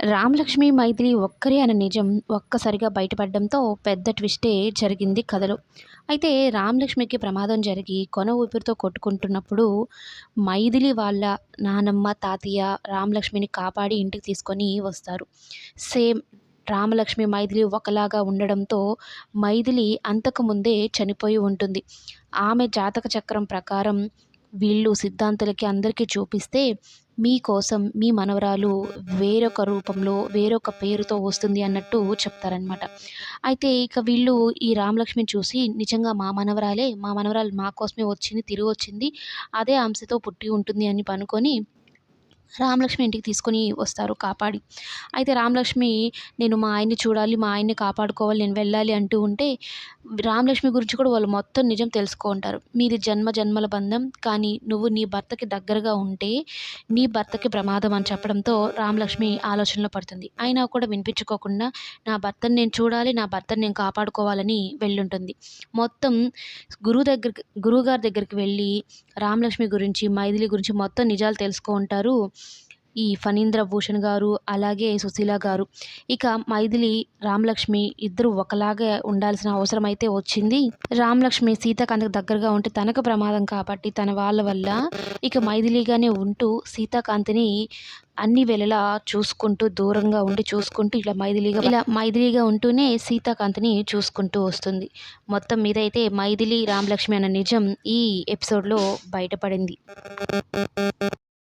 రామలక్ష్మి మైథిలి ఒక్కరే అనే నిజం ఒక్కసారిగా బయటపడడంతో పెద్ద ట్విస్టే జరిగింది కథలో. అయితే రామలక్ష్మికి ప్రమాదం జరిగి కొన ఊపిరితో కొట్టుకుంటున్నప్పుడు మైథిలి వాళ్ళ నానమ్మ తాతయ్య రామలక్ష్మిని కాపాడి ఇంటికి తీసుకొని వస్తారు. సేమ్ రామలక్ష్మి మైథిలి ఒకలాగా ఉండడంతో మైథిలి అంతకుముందే చనిపోయి ఉంటుంది. ఆమె జాతక చక్రం ప్రకారం వీళ్ళు సిద్ధాంతులకి అందరికీ చూపిస్తే మీకోసం మీ మనవరాలు వేరొక రూపంలో వేరొక పేరుతో వస్తుంది అన్నట్టు చెప్తారనమాట అయితే ఇక వీళ్ళు ఈ రామలక్ష్మిని చూసి నిజంగా మా మనవరాలే మా మనవరాలు మా కోసమే వచ్చింది తిరిగి వచ్చింది అదే అంశతో పుట్టి ఉంటుంది అని పనుకొని రామలక్ష్మి ఇంటికి తీసుకొని వస్తారు కాపాడి. అయితే రామలక్ష్మి నేను మా ఆయన్ని చూడాలి మా ఆయన్ని కాపాడుకోవాలి నేను వెళ్ళాలి అంటూ ఉంటే రామలక్ష్మి గురించి కూడా వాళ్ళు మొత్తం నిజం తెలుసుకుంటారు. మీది జన్మ జన్మల బంధం కానీ నువ్వు నీ భర్తకి దగ్గరగా ఉంటే నీ భర్తకి ప్రమాదం అని చెప్పడంతో రామలక్ష్మి ఆలోచనలో పడుతుంది. అయినా కూడా వినిపించుకోకుండా నా భర్తను నేను చూడాలి నా భర్తను నేను కాపాడుకోవాలని వెళ్ళుంటుంది. మొత్తం గురువు దగ్గర గురువుగారి దగ్గరికి వెళ్ళి రామలక్ష్మి గురించి మైథిలి గురించి మొత్తం నిజాలు తెలుసుకుంటారు. ఈ ఫణీంద్ర భూషణ్ గారు అలాగే సుశీల గారు. ఇక మైథిలి రామలక్ష్మి ఇద్దరు ఒకలాగే ఉండాల్సిన అవసరం అయితే వచ్చింది. రామలక్ష్మి సీతాకాంతకు దగ్గరగా ఉంటే తనకు ప్రమాదం కాబట్టి తన వాళ్ళ వల్ల ఇక మైథిలిగానే ఉంటూ సీతాకాంతిని అన్ని వేళలా చూసుకుంటూ దూరంగా ఉండి చూసుకుంటూ ఇలా మైథిలిగా ఇలా మైథిలిగా ఉంటూనే సీతాకాంతిని చూసుకుంటూ వస్తుంది. మొత్తం మీద అయితే మైథిలి రామలక్ష్మి అన్న నిజం ఈ ఎపిసోడ్లో బయటపడింది.